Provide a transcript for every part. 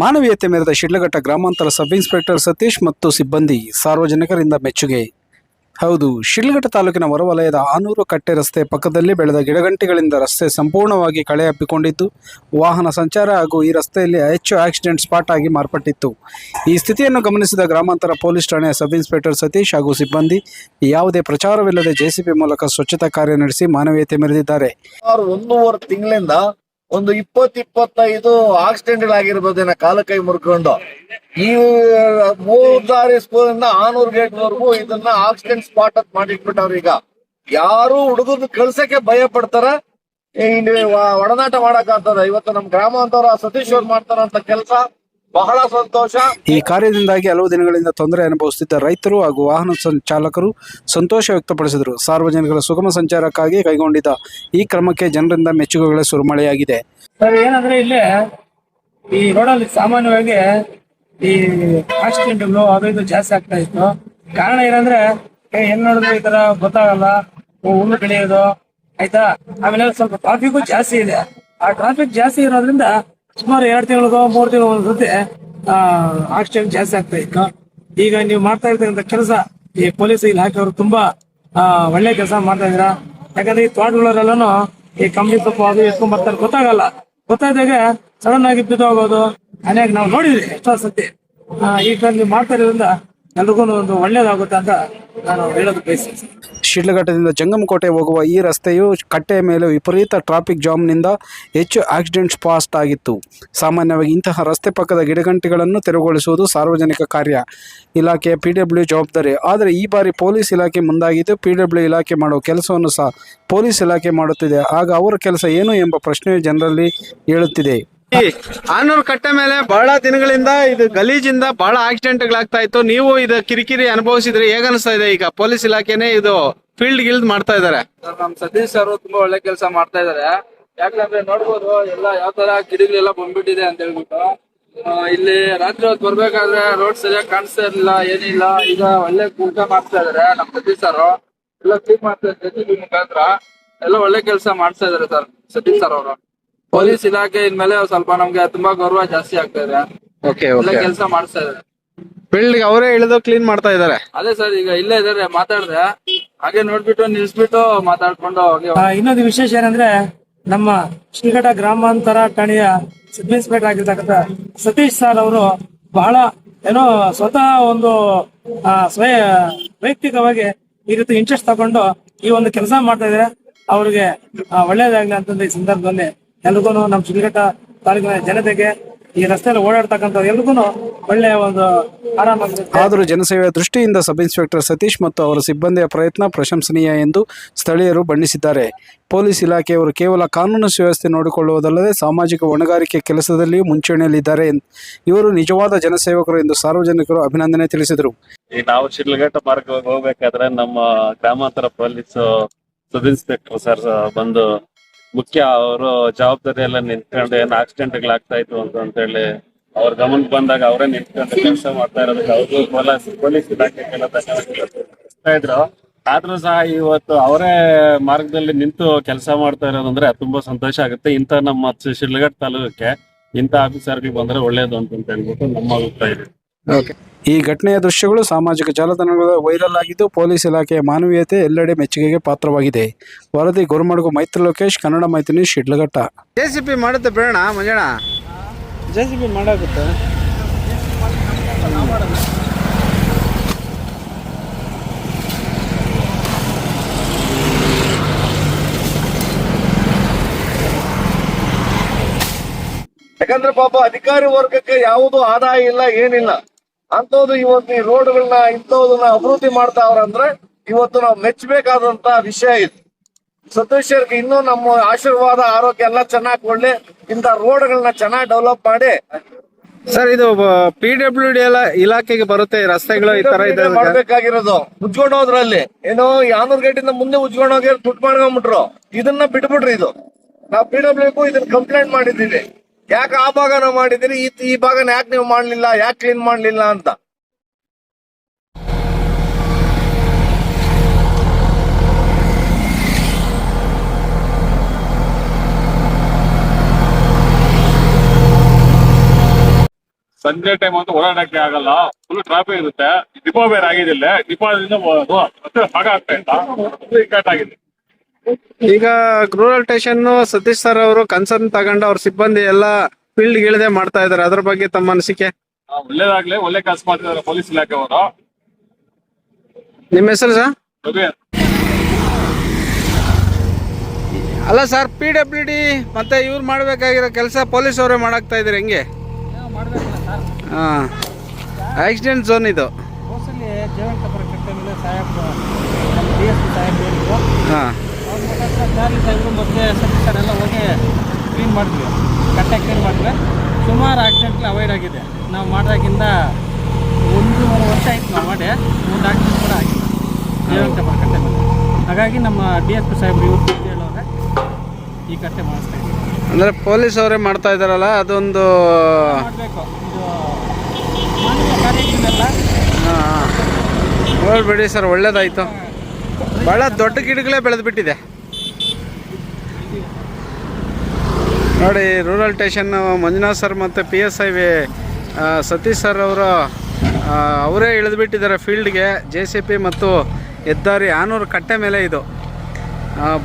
ಮಾನವೀಯತೆ ಮೆರೆದ ಶಿಡ್ಲಘಟ್ಟ ಗ್ರಾಮಾಂತರ ಸಬ್ ಇನ್ಸ್ಪೆಕ್ಟರ್ ಸತೀಶ್ ಮತ್ತು ಸಿಬ್ಬಂದಿ ಸಾರ್ವಜನಿಕರಿಂದ ಮೆಚ್ಚುಗೆ. ಹೌದು, ಶಿಡ್ಲಘಟ್ಟ ತಾಲೂಕಿನ ಹೊರವಲಯದ ಆನೂರು ಕಟ್ಟೆ ರಸ್ತೆ ಪಕ್ಕದಲ್ಲಿ ಬೆಳೆದ ಗಿಡಗಂಟಿಗಳಿಂದ ರಸ್ತೆ ಸಂಪೂರ್ಣವಾಗಿ ಕಳೆ ಹಬ್ಬಿಕೊಂಡಿದ್ದು ವಾಹನ ಸಂಚಾರ ಹಾಗೂ ಈ ರಸ್ತೆಯಲ್ಲಿ ಹೆಚ್ಚು ಆಕ್ಸಿಡೆಂಟ್ ಸ್ಪಾಟ್ ಆಗಿ ಮಾರ್ಪಟ್ಟಿತ್ತು. ಈ ಸ್ಥಿತಿಯನ್ನು ಗಮನಿಸಿದ ಗ್ರಾಮಾಂತರ ಪೊಲೀಸ್ ಠಾಣೆಯ ಸಬ್ ಇನ್ಸ್ಪೆಕ್ಟರ್ ಸತೀಶ್ ಹಾಗೂ ಸಿಬ್ಬಂದಿ ಯಾವುದೇ ಪ್ರಚಾರವಿಲ್ಲದೆ ಜೆಸಿಬಿ ಮೂಲಕ ಸ್ವಚ್ಛತಾ ಕಾರ್ಯ ನಡೆಸಿ ಮಾನವೀಯತೆ ಮೆರೆದಿದ್ದಾರೆ. ಒಂದೂವರೆ ತಿಂಗಳಿಂದ ಒಂದು ಇಪ್ಪತ್ ಇಪ್ಪತ್ತೈದು ಆಕ್ಸಿಡೆಂಟ್ ಆಗಿರ್ಬೋದೇನ ಕಾಲ ಕೈ ಮುರ್ಕೊಂಡು. ಈ ಮೂರ್ದಾರಿ ಸ್ಕೂಲ್ ಇಂದ ಆನೂರ್ ಗೇಟ್ ವರೆಗೂ ಇದನ್ನ ಆಕ್ಸಿಡೆಂಟ್ ಸ್ಪಾಟ್ ಅಂತ ಮಾಡಿಟ್ಬಿಟ್ಟವ್ರ ಈಗ. ಯಾರು ಹುಡುಗರು ಕಳ್ಸಕ್ಕೆ ಭಯ ಪಡ್ತಾರ. ಒಡನಾಟ ಮಾಡಕ್ ಆಗ್ತದ. ಇವತ್ತು ನಮ್ ಗ್ರಾಮಾಂತರ ಸತೀಶ್ ಅವ್ರು ಮಾಡ್ತಾರಂತ ಕೆಲಸ. ಬಹಳ ಸಂತೋಷ. ಈ ಕಾರ್ಯದಿಂದಾಗಿ ಹಲವು ದಿನಗಳಿಂದ ತೊಂದರೆ ಅನುಭವಿಸುತ್ತಿದ್ದ ರೈತರು ಹಾಗೂ ವಾಹನ ಸಂ- ಚಾಲಕರು ಸಂತೋಷ ವ್ಯಕ್ತಪಡಿಸಿದರು. ಸಾರ್ವಜನಿಕರ ಸುಗಮ ಸಂಚಾರಕ್ಕಾಗಿ ಕೈಗೊಂಡಿದ್ದ ಈ ಕ್ರಮಕ್ಕೆ ಜನರಿಂದ ಮೆಚ್ಚುಗೆಗಳ ಸುರುಮಳೆಯಾಗಿದೆ. ಸರ್ ಏನಂದ್ರೆ ಇಲ್ಲಿ ಈ ರೋಡಲ್ಲಿ ಸಾಮಾನ್ಯವಾಗಿ ಈ ಆಕ್ಸಿಡೆಂಟ್ಗಳು ಅದು ಇದು ಜಾಸ್ತಿ ಆಗ್ತಾ ಇತ್ತು. ಕಾರಣ ಏನಂದ್ರೆ ಏ, ಏನ್ ನೋಡಿದ್ರೆ ಈ ತರ ಗೊತ್ತಾಗಲ್ಲ ಹುಲ್ಲು ಬೆಳೆಯೋದು ಆಯ್ತಾ? ಆಮೇಲೆ ಸ್ವಲ್ಪ ಟ್ರಾಫಿಕ್ ಜಾಸ್ತಿ ಇದೆ. ಆ ಟ್ರಾಫಿಕ್ ಜಾಸ್ತಿ ಇರೋದ್ರಿಂದ ಸುಮಾರು ಎರಡು ತಿಂಗಳಿಗೋ ಮೂರು ತಿಂಗಳು ಒಂದ್ ಸತಿ ಆಕ್ಸಿಡೆಂಟ್ ಜಾಸ್ತಿ ಆಗ್ತಾ ಇತ್ತು. ಈಗ ನೀವು ಮಾಡ್ತಾ ಇರ್ತಕ್ಕಂಥ ಕೆಲಸ ಈ ಪೊಲೀಸ್ ಇಲಾಖೆಯವರು ತುಂಬಾ ಆ, ಒಳ್ಳೆ ಕೆಲಸ ಮಾಡ್ತಾ ಇದ್ದೀರಾ? ಯಾಕಂದ್ರೆ ಈ ತೋಟಗಳವರೆಲ್ಲೂ ಈ ಕಂಬಿ ಸೊಪ್ಪು ಅದು ಎತ್ಕೊಂಡ್ ಬರ್ತಾರೆ ಗೊತ್ತಾಗಲ್ಲ. ಗೊತ್ತಾದಾಗ ಸಡನ್ ಆಗಿ ಬಿದ್ದು ಹೋಗೋದು ಅನೇಕ ನಾವು ನೋಡಿದ್ವಿ ಎಷ್ಟೋ ಸತಿ ಈಗ ನೀವು ಮಾಡ್ತಾ ಇರೋದ್ರಿಂದ ಎಲ್ರಿಗೂ ಒಂದು ಒಳ್ಳೇದಾಗುತ್ತೆ ಅಂತ ನಾನು ಹೇಳೋದು ಬಯಸ್ತೀನಿ. ಶಿಡ್ಲಘಟ್ಟದಿಂದ ಜಂಗಮಕೋಟೆ ಹೋಗುವ ಈ ರಸ್ತೆಯು ಕಟ್ಟೆಯ ಮೇಲೆ ವಿಪರೀತ ಟ್ರಾಫಿಕ್ ಜಾಮ್ನಿಂದ ಹೆಚ್ಚು ಆಕ್ಸಿಡೆಂಟ್ ಸ್ಪಾಸ್ಟ್ ಆಗಿತ್ತು. ಸಾಮಾನ್ಯವಾಗಿ ಇಂತಹ ರಸ್ತೆ ಪಕ್ಕದ ಗಿಡಗಂಟಿಗಳನ್ನು ತೆರವುಗೊಳಿಸುವುದು ಸಾರ್ವಜನಿಕ ಕಾರ್ಯ. ಇಲಾಖೆಯ ಪಿ ಡಬ್ಲ್ಯೂ ಜವಾಬ್ದಾರಿ. ಆದರೆ ಈ ಬಾರಿ ಪೊಲೀಸ್ ಇಲಾಖೆ ಮುಂದಾಗಿದ್ದು ಪಿ ಡಬ್ಲ್ಯೂ ಇಲಾಖೆ ಮಾಡುವ ಕೆಲಸವನ್ನು ಸಹ ಪೊಲೀಸ್ ಇಲಾಖೆ ಮಾಡುತ್ತಿದೆ. ಆಗ ಅವರ ಕೆಲಸ ಏನು ಎಂಬ ಪ್ರಶ್ನೆಯು ಜನರಲ್ಲಿ ಹೇಳುತ್ತಿದೆ ಆನೂರು ಕಟ್ಟೆ ಮೇಲೆ ಬಹಳ ದಿನಗಳಿಂದ ಇದು ಗಲೀಜಿಂದ ಬಹಳ ಆಕ್ಸಿಡೆಂಟ್ ಗಳಾಗ್ತಾ ಇತ್ತು. ನೀವು ಇದು ಕಿರಿಕಿರಿ ಅನುಭವಿಸಿದ್ರೆ ಹೇಗ ಅನಿಸ್ತಾ ಇದೆ? ಈಗ ಪೊಲೀಸ್ ಇಲಾಖೆನೆ ಇದು ಫೀಲ್ಡ್ ಗಿಲ್ಡ್ ಮಾಡ್ತಾ ಇದಾರೆ. ನಮ್ ಸತೀಶ್ ಸರ್ ತುಂಬಾ ಒಳ್ಳೆ ಕೆಲಸ ಮಾಡ್ತಾ ಇದಾರೆ. ಯಾಕಂದ್ರೆ ನೋಡ್ಬೋದು, ಎಲ್ಲ ಯಾವ ತರ ಗಿಡಗಳೆಲ್ಲ ಬಂದ್ಬಿಟ್ಟಿದೆ ಅಂತ ಹೇಳ್ಬಿಟ್ಟು ಇಲ್ಲಿ ರಾತ್ರಿ ಹೊತ್ತು ಬರ್ಬೇಕಾದ್ರೆ ರೋಡ್ ಸರಿಯಾಗಿ ಕಾಣಿಸ್ತಾ ಇರ್ಲಿಲ್ಲ, ಏನಿಲ್ಲ. ಈಗ ಒಳ್ಳೆ ಕೆಲಸ ಮಾಡ್ತಾ ಇದಾರೆ ನಮ್ ಸತೀಶ್ ಸರ್. ಎಲ್ಲ ಕ್ಲೀನ್ ಮಾಡ್ತಾ ಇದ್ದಾರೆ. ಮುಖಾಂತರ ಎಲ್ಲ ಒಳ್ಳೆ ಕೆಲಸ ಮಾಡ್ತಾ ಇದಾರೆ ಸರ್, ಸತೀಶ್ ಸರ್ ಅವರು. ಪೊಲೀಸ್ ಇಲಾಖೆ ಇನ್ಮೇಲೆ ಸ್ವಲ್ಪ ನಮ್ಗೆ ತುಂಬಾ ಗೌರವ ಜಾಸ್ತಿ ಆಗ್ತಾ ಇದೆ. ಓಕೆ ಒಳ್ಳೆ ಓಕೆ ಕೆಲಸ ಮಾಡ್ತಾ ಇದಾರೆ ಫೀಲ್ಡ್ ಅವರೇ ಇಳಿದು ಕ್ಲೀನ್ ಮಾಡ್ತಾ ಇದಾರೆ ಅದೇ ಸರ್ ಈಗ ಇಲ್ಲೇ ಇದಾರೆ ಮಾತಾಡ್ದೆ. ಹಾಗೆ ನೋಡ್ಬಿಟ್ಟು ನಿಲ್ಸ್ಬಿಟ್ಟು ಮಾತಾಡ್ಕೊಂಡು ಹೋಗಿ. ಆ, ಇನ್ನೊಂದು ವಿಶೇಷ ಏನಂದ್ರೆ ನಮ್ಮ ಶ್ರೀಘಟ್ಟ ಗ್ರಾಮಾಂತರ ಠಾಣೆಯ ಸಬ್ ಇನ್ಸ್ಪೆಕ್ಟರ್ ಆಗಿರ್ತಕ್ಕಂಥ ಸತೀಶ್ ಸರ್ ಅವರು ಬಹಳ ಏನೋ ಸ್ವತಃ ಒಂದು ಆ, ಸ್ವಯ ವೈಯಕ್ತಿಕವಾಗಿ ಈ ರೀತಿ ಇಂಟ್ರೆಸ್ಟ್ ತಗೊಂಡು ಈ ಒಂದು ಕೆಲಸ ಮಾಡ್ತಾ ಇದ್ದಾರೆ. ಅವ್ರಿಗೆ ಆ, ಒಳ್ಳೇದಾಗ್ಲಿ ಅಂತಂದ್ರೆ ಈ ಸಂದರ್ಭದಲ್ಲಿ ಎಲ್ರಿಗೂ ನಮ್ಮ ಶ್ರೀಘಟ್ಟ ತಾಲೂಕಿನ ಜನತೆಗೆ ಈ ರಸ್ತೆಯಲ್ಲಿ ಓಡಾಡ್ತಕ್ಕಂಥ ಎಲ್ರಿಗೂ ಒಳ್ಳೆಯ ಒಂದು ಆರಾಮ ಆದರೂ ಜನಸೇವೆಯ ದೃಷ್ಟಿಯಿಂದ ಸಬ್ ಇನ್ಸ್ಪೆಕ್ಟರ್ ಸತೀಶ್ ಮತ್ತು ಅವರ ಸಿಬ್ಬಂದಿಯ ಪ್ರಯತ್ನ ಪ್ರಶಂಸನೀಯ ಎಂದು ಸ್ಥಳೀಯರು ಬಣ್ಣಿಸಿದ್ದಾರೆ. ಪೊಲೀಸ್ ಇಲಾಖೆಯವರು ಕೇವಲ ಕಾನೂನು ಸುವ್ಯವಸ್ಥೆ ನೋಡಿಕೊಳ್ಳುವುದಲ್ಲದೆ ಸಾಮಾಜಿಕ ಹೊಣೆಗಾರಿಕೆ ಕೆಲಸದಲ್ಲಿಯೂ ಮುಂಚೂಣಿಯಲ್ಲಿದ್ದಾರೆ ಇವರು ನಿಜವಾದ ಜನಸೇವಕರು ಎಂದು ಸಾರ್ವಜನಿಕರು ಅಭಿನಂದನೆ ತಿಳಿಸಿದರು. ಈ ನಾವು ಶಿಡ್ಲಘಟ್ಟ ಮಾರ್ಗವಾಗಿ ಹೋಗ್ಬೇಕಾದ್ರೆ ನಮ್ಮ ಗ್ರಾಮಾಂತರ ಪೊಲೀಸ್ ಸಬ್ ಇನ್ಸ್ಪೆಕ್ಟರ್ ಸರ್ ಬಂದು ಮುಖ್ಯ ಅವರು ಜವಾಬ್ದಾರಿ ಎಲ್ಲ ನಿಂತ್ಕೊಂಡು ಏನ್ ಆಕ್ಸಿಡೆಂಟ್ ಆಗ್ತಾ ಇತ್ತು ಅಂತ ಹೇಳಿ ಅವ್ರ ಗಮನಕ್ಕೆ ಬಂದಾಗ ಅವರೇ ನಿಂತ್ಕೊಂಡು ಕೆಲಸ ಮಾಡ್ತಾ ಇರೋದಕ್ಕೆ ಅವ್ರಿಗೂ ಪೊಲೀಸ್ ಪೊಲೀಸ್ ಇಲಾಖೆಗೆಲ್ಲ ಆದ್ರೂ ಸಹ ಇವತ್ತು ಅವರೇ ಮಾರ್ಗದಲ್ಲಿ ನಿಂತು ಕೆಲಸ ಮಾಡ್ತಾ ಇರೋದಂದ್ರೆ ತುಂಬಾ ಸಂತೋಷ ಆಗುತ್ತೆ. ಇಂತ ನಮ್ಮ ಶಿಡ್ಲಘಟ್ಟ ತಾಲೂಕಕ್ಕೆ ಇಂಥ ಆಫೀಸರ್ಗಳು ಬಂದ್ರೆ ಒಳ್ಳೇದು ಅಂತ ಹೇಳ್ಬಿಟ್ಟು ನಮ್ಮ ಅಭಿಪ್ರಾಯ. ಇದೆ ಈ ಘಟನೆಯ ದೃಶ್ಯಗಳು ಸಾಮಾಜಿಕ ಜಾಲತಾಣಗಳ ವೈರಲ್ ಆಗಿದ್ದು ಪೊಲೀಸ್ ಇಲಾಖೆಯ ಮಾನವೀಯತೆ ಎಲ್ಲೆಡೆ ಮೆಚ್ಚುಗೆಗೆ ಪಾತ್ರವಾಗಿದೆ. ವರದಿ ಗುರುಮಡಗು ಮೈತ್ರಿ ಲೋಕೇಶ್ ಕನ್ನಡ ಮೈತ್ರಿ ಶಿಡ್ಲಘಟ್ಟ. ಜೆ ಸಿ ಪಿ ಮಾಡುತ್ತೆ ಬೇಡ ಮಂಜಣ್ಣ. J C ಮಾಡಾಗುತ್ತೆ. ಯಾಕಂದ್ರೆ ಪಾಪ ಅಧಿಕಾರಿ ವರ್ಗಕ್ಕೆ ಯಾವುದು ಆದಾಯ ಇಲ್ಲ ಏನಿಲ್ಲ. ಅಂತವ್ದು ಇವತ್ತು ಈ ರೋಡ್ಗಳನ್ನ ಇಂಥವ್ದನ್ನ ಅಭಿವೃದ್ಧಿ ಮಾಡ್ತಾವ್ರಂದ್ರೆ ಇವತ್ತು ನಾವು ಮೆಚ್ಚಬೇಕಾದಂತ ವಿಷಯ ಇದು. ಸದಸ್ಯರಿಗೆ ಇನ್ನೂ ನಮ್ಮ ಆಶೀರ್ವಾದ ಆರೋಗ್ಯ ಎಲ್ಲ ಚೆನ್ನಾಗಿ ಕೊಡ್ಲಿ ಇಂಥ ರೋಡ್ಗಳನ್ನ ಚೆನ್ನಾಗಿ ಡೆವಲಪ್ ಮಾಡಿ. ಸರ್ ಇದು ಪಿ ಡಬ್ಲ್ಯೂ ಡಿ ಎಲ್ಲ ಇಲಾಖೆಗೆ ಬರುತ್ತೆ ರಸ್ತೆಗಳು ಈ ತರ ಇದೆ ಮಾಡ್ಬೇಕಾಗಿರೋದು. ಉಜ್ಕೊಂಡು ಹೋದ್ರಲ್ಲಿ. ಏನೋ ಯಾನೂರ್ ಗೇಟ್ ಇಂದ ಮುಂದೆ ಉಜ್ಕೊಂಡೋಗಿ ಹೋಗಿ ದುಡ್ಡು ಮಾಡ್ಕೊಂಡ್ಬಿಟ್ರು ಇದನ್ನ ಬಿಟ್ಬಿಟ್ರಿ ಇದು. ನಾವು ಪಿ ಡಬ್ಲ್ಯೂ ಇದನ್ನ ಕಂಪ್ಲೇಂಟ್ ಮಾಡಿದ್ದೀವಿ. ಯಾಕೆ ಆ ಭಾಗನ ಮಾಡಿದ್ರಿ? ಈ ಈ ಭಾಗನ ಯಾಕೆ ನೀವು ಮಾಡ್ಲಿಲ್ಲ? ಯಾಕೆ ಕ್ಲೀನ್ ಮಾಡ್ಲಿಲ್ಲ ಅಂತ? ಸಂಜೆ ಟೈಮ್ ಅಂತೂ ಓಡಾಡಕ್ಕೆ ಆಗಲ್ಲ. ಫುಲ್ ಟ್ರಾಫಿಕ್ ಇರುತ್ತೆ. ಡಿಪೋ ಬೇರೆ ಆಗಿದಿಲ್ಲ ಡಿಪೋದಿಂದ ಭಾಗ ಆಗ್ತಾ ಇಲ್ಲ. ಕಟ್ ಆಗಿದೆ. ಈಗ ರೂರಲ್ ಸ್ಟೇಷನ್ ಸತೀಶ್ ಸರ್ ಅವರು ಕನ್ಸರ್ನ್ ತಗೊಂಡು ಅವ್ರ ಸಿಬ್ಬಂದಿ ಎಲ್ಲ ಫೀಲ್ಡ್ ಇಳದೆ ಮಾಡ್ತಾ ಇದಾರೆ. ಅದ್ರ ಬಗ್ಗೆ ತಮ್ಮ ಅನಿಸಿಕೆ? ಒಳ್ಳೇದಾಗ್ಲಿ. ಒಳ್ಳೆ ಕೆಲಸ ಮಾಡ್ತಿದ್ದಾರೆ ಪೊಲೀಸ್ ಇಲಾಖೆಯವರು ನಿಮ್ಮ ಹೆಸರು ಸರ್? ಅಲ್ಲ ಸರ್ ಪಿ ಡಬ್ಲ್ಯೂ ಡಿ ಮತ್ತೆ ಇವ್ರು ಮಾಡ್ಬೇಕಾಗಿರೋ ಕೆಲಸ ಪೊಲೀಸ್ ಅವರೇ ಮಾಡಾಕ್ತಾ ಇದಾರೆ. ಹೆಂಗೆ? ಹಾಂ. ಆಕ್ಸಿಡೆಂಟ್ ಝೋನ್ ಇದು. ಹಾಂ. ಚಾರ್ಲಿ ಸಾಹೇಬರು ಮತ್ತೆ ಸತೀಶ್ ಸರ್ ಎಲ್ಲ ಹೋಗಿ ಕ್ಲೀನ್ ಮಾಡಿದ್ವಿ. ಕಟ್ಟೆ ಕ್ಲೀನ್ ಮಾಡಿದ್ವಿ. ಸುಮಾರು ಆಕ್ಸಿಡೆಂಟ್ಗಳು ಅವಾಯ್ಡ್ ಆಗಿದೆ. ನಾವು ಮಾಡಿದಾಗಿಂದ ಒಂದೂವರೆ ವರ್ಷ ಆಯ್ತು ನಾವು ಮಾಡಿ. ಒಂದು ಆಕ್ಸಿಡೆಂಟ್ ಕೂಡ ಆಗಿದೆ. ಕಟ್ಟೆ ಮೇಲೆ ಹಾಗಾಗಿ ನಮ್ಮ ಡಿ ಎಸ್ ಪಿ ಸಾಹೇಬ್ರು ಇವ್ರು ಹೇಳೋರೆ ಈ ಕಟ್ಟೆ ಮಾಡಿಸ್ತಾ ಇದ್ದೀವಿ ಅಂದ್ರೆ ಪೊಲೀಸ್ ಅವರೇ ಮಾಡ್ತಾ ಇದ್ದಾರಲ್ಲ ಅದೊಂದು ಮಾಡಬೇಕು. ಇದು ಸರ್ ಒಳ್ಳೇದಾಯ್ತು. ಭಾಳ ದೊಡ್ಡ ಗಿಡಗಳೇ ಬೆಳೆದ್ಬಿಟ್ಟಿದೆ. ನೋಡಿ ರೂರಲ್ ಸ್ಟೇಷನ್ ಮಂಜುನಾಥ್ ಸರ್ ಮತ್ತು P S I V Satish sir ಅವರು ಅವರೇ ಇಳಿದುಬಿಟ್ಟಿದ್ದಾರೆ ಫೀಲ್ಡ್ಗೆ ಜೆ ಸಿ ಪಿ ಮತ್ತು ಹೆದ್ದಾರಿ ಆನೂರು ಕಟ್ಟೆ ಮೇಲೆ ಇದು.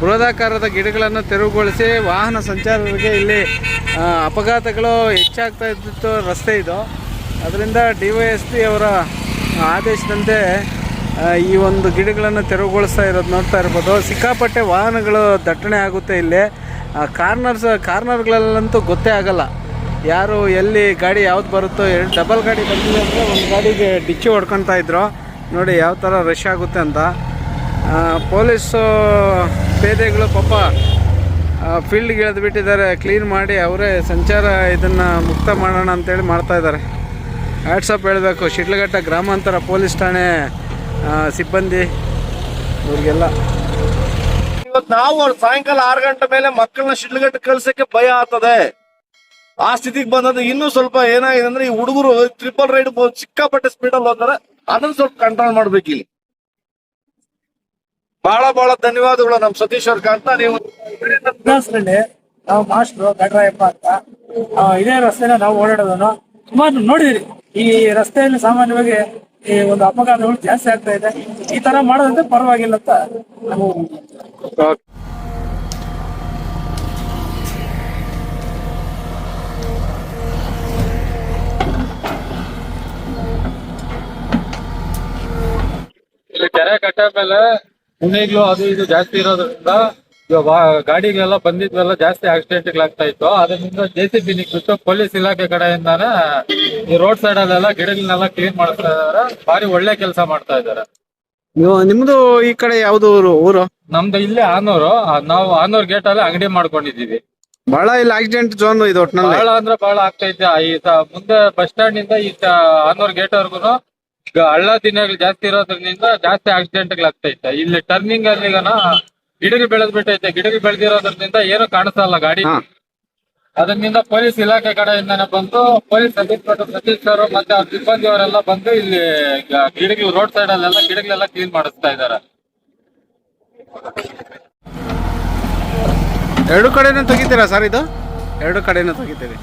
ಬೃಹದಾಕಾರದ ಗಿಡಗಳನ್ನು ತೆರವುಗೊಳಿಸಿ ವಾಹನ ಸಂಚಾರರಿಗೆ ಇಲ್ಲಿ ಅಪಘಾತಗಳು ಹೆಚ್ಚಾಗ್ತಾ ಇದ್ದಿತ್ತು ರಸ್ತೆ ಇದು. ಅದರಿಂದ ಡಿ ವೈ ಎಸ್ ಪಿ ಅವರ ಆದೇಶದಂತೆ ಈ ಒಂದು ಗಿಡಗಳನ್ನು ತೆರವುಗೊಳಿಸ್ತಾ ಇರೋದು ನೋಡ್ತಾ ಇರ್ಬೋದು. ಸಿಕ್ಕಾಪಟ್ಟೆ ವಾಹನಗಳು ದಟ್ಟಣೆ ಆಗುತ್ತೆ ಇಲ್ಲಿ. ಕಾರ್ನರ್ಸ್ ಕಾರ್ನರ್ಗಳಲ್ಲಂತೂ ಗೊತ್ತೇ ಆಗಲ್ಲ. ಯಾರು ಎಲ್ಲಿ ಗಾಡಿ ಯಾವ್ದು ಬರುತ್ತೋ ಎರಡು ಡಬಲ್ ಗಾಡಿ ಬಂದಿದೆ ಅಂದರೆ ಒಂದು ಗಾಡಿಗೆ ಡಿಚ್ಚಿ ಹೊಡ್ಕೊತಾ ಇದ್ರು. ನೋಡಿ ಯಾವ ಥರ ರಶ್ ಆಗುತ್ತೆ ಅಂತ. ಆ, ಪೊಲೀಸು ಪೇದೆಗಳು ಪಾಪ ಫೀಲ್ಡ್ಗೆ ಇಳಿದು ಬಿಟ್ಟಿದ್ದಾರೆ. ಕ್ಲೀನ್ ಮಾಡಿ ಅವರೇ ಸಂಚಾರ ಇದನ್ನು ಮುಕ್ತ ಮಾಡೋಣ ಅಂತೇಳಿ ಮಾಡ್ತಾ ಇದ್ದಾರೆ. ವಾಟ್ಸಪ್ ಹೇಳಬೇಕು. ಶಿಡ್ಲಘಟ್ಟ ಗ್ರಾಮಾಂತರ ಪೊಲೀಸ್ ಠಾಣೆ ಸಿಬ್ಬಂದಿ ಇವ್ರಿಗೆಲ್ಲ. ನಾವು ಸಾಯಂಕಾಲ ಆರು ಗಂಟೆ ಮೇಲೆ ಮಕ್ಕಳನ್ನ ಶಿಡ್ಲಘಟ್ಟ ಕಳ್ಸಕ್ಕೆ ಭಯ ಆಗ್ತದೆ. ಆ ಸ್ಥಿತಿಗೆ ಬಂದದ್ದು ಇನ್ನೂ ಸ್ವಲ್ಪ ಏನಾಗಿದೆ ಅಂದ್ರೆ ಈ ಹುಡುಗರು ಟ್ರಿಪಲ್ ರೈಡ್ ಸಿಕ್ಕಾಪಟ್ಟೆ ಸ್ಪೀಡ್ ಅಲ್ಲಿ ಹೋಗ್ತಾರೆ ಅದನ್ನ ಸ್ವಲ್ಪ ಕಂಟ್ರೋಲ್ ಮಾಡ್ಬೇಕು ಇಲ್ಲಿ. ಬಹಳ ಬಹಳ ಧನ್ಯವಾದಗಳು ನಮ್ ಸತೀಶ್ ಅವ್ರ ಅಂತ ನೀವು ನಾವು ಮಾಸ್ಟ್ರು ಗಡ್ರಾಯಪ್ಪ ಅಂತ ಇದೇ ರಸ್ತೆನ ನಾವು ಓಡಾಡೋದನ್ನು ಸುಮಾರು ನೋಡಿದಿರಿ. ಈ ರಸ್ತೆಯಲ್ಲಿ ಸಾಮಾನ್ಯವಾಗಿ ಈ ಒಂದು ಅಪಘಾತಗಳು ಜಾಸ್ತಿ ಆಗ್ತಾ ಇದೆ. ಈ ತರ ಮಾಡೋದಂದ್ರೆ ಪರವಾಗಿಲ್ಲ ಅಂತ ಇಲ್ಲಿ ಕೆರೆ ಕಟ್ಟ ಮೇಲೆ ಉಣಿಗ್ಲು ಅದು ಇದು ಜಾಸ್ತಿ ಇರೋದ್ರಿಂದ ಇವಾಗ ಗಾಡಿಗಳೆಲ್ಲ ಬಂದಿದ್ವೆಲ್ಲ ಜಾಸ್ತಿ ಆಕ್ಸಿಡೆಂಟ್ ಆಗ್ತಾ ಇತ್ತು. ಅದರಿಂದ ಜೆ ಸಿ ಬಿ ಬಿಟ್ಟು ಪೊಲೀಸ್ ಇಲಾಖೆ ಕಡೆಯಿಂದಾನೆ ಈ ರೋಡ್ ಸೈಡ್ ಅಲ್ಲೆಲ್ಲ ಗಿಡಗಳನ್ನೆಲ್ಲ ಕ್ಲೀನ್ ಮಾಡ್ತಾ ಇದಾರೆ. ಭಾರಿ ಒಳ್ಳೆ ಕೆಲಸ ಮಾಡ್ತಾ ಇದಾರೆ. ನೀವು ನಿಮ್ಮದು ಈ ಕಡೆ ಯಾವುದು ಊರು ಊರು? ನಮ್ದು ಇಲ್ಲೇ ಆನೂರು. ನಾವು ಆನೂರ್ ಗೇಟ್ ಅಲ್ಲಿ ಅಂಗಡಿ ಮಾಡ್ಕೊಂಡಿದೀವಿ ಬಹಳ ಇಲ್ಲಿ ಆಕ್ಸಿಡೆಂಟ್ ಝೋನ್ ಇದು ಒಟ್ಟಿನಲ್ಲಿ ಬಹಳ ಅಂದ್ರೆ ಬಹಳ ಆಗ್ತೈತೆ ಈ ಮುಂದೆ ಬಸ್ ಸ್ಟ್ಯಾಂಡ್ ಇಂದ ಈ ಆನೂರ್ ಗೇಟ್ ವರ್ಗುನು ಈಗ ಹಳ್ಳ ದಿನಗಳು ಜಾಸ್ತಿ ಇರೋದ್ರಿಂದ ಜಾಸ್ತಿ ಆಕ್ಸಿಡೆಂಟ್ ಆಗ್ತೈತೆ ಇಲ್ಲಿ ಟರ್ನಿಂಗ್ ಅಲ್ಲಿ ಗಿಡಗಳು ಬೆಳೆದ್ ಬಿಟ್ಟೈತೆ. ಗಿಡಗಿ ಬೆಳೆದಿರೋದ್ರಿಂದ ಏನು ಕಾಣಿಸಲ್ಲ ಗಾಡಿ. ಅದನ್ನಿಂದ ಅದರಿಂದ ಪೊಲೀಸ್ ಇಲಾಖೆ ಕಡೆಯಿಂದಾನೆ ಬಂದು ಪೊಲೀಸ್ ಅಧಿಕಾರಿ ಸತೀಶ್ ಸರ್ ಮತ್ತೆ ಅವ್ರ ಸಿಬ್ಬಂದಿ ಅವರೆಲ್ಲ ಬಂದು ಇಲ್ಲಿ ಗಿಡಗಿ ರೋಡ್ ಸೈಡ್ ಅಲ್ಲೆಲ್ಲ ಗಿಡಗಳೆಲ್ಲ ಕ್ಲೀನ್ ಮಾಡಿಸ್ತಾ ಇದಾರೆ ಎರಡು ಕಡೆನೂ ತೆಗಿತೀರಾ ಸರ್ ಇದು? ಎರಡು ಕಡೆನೂ ತೆಗಿತೀರಿ.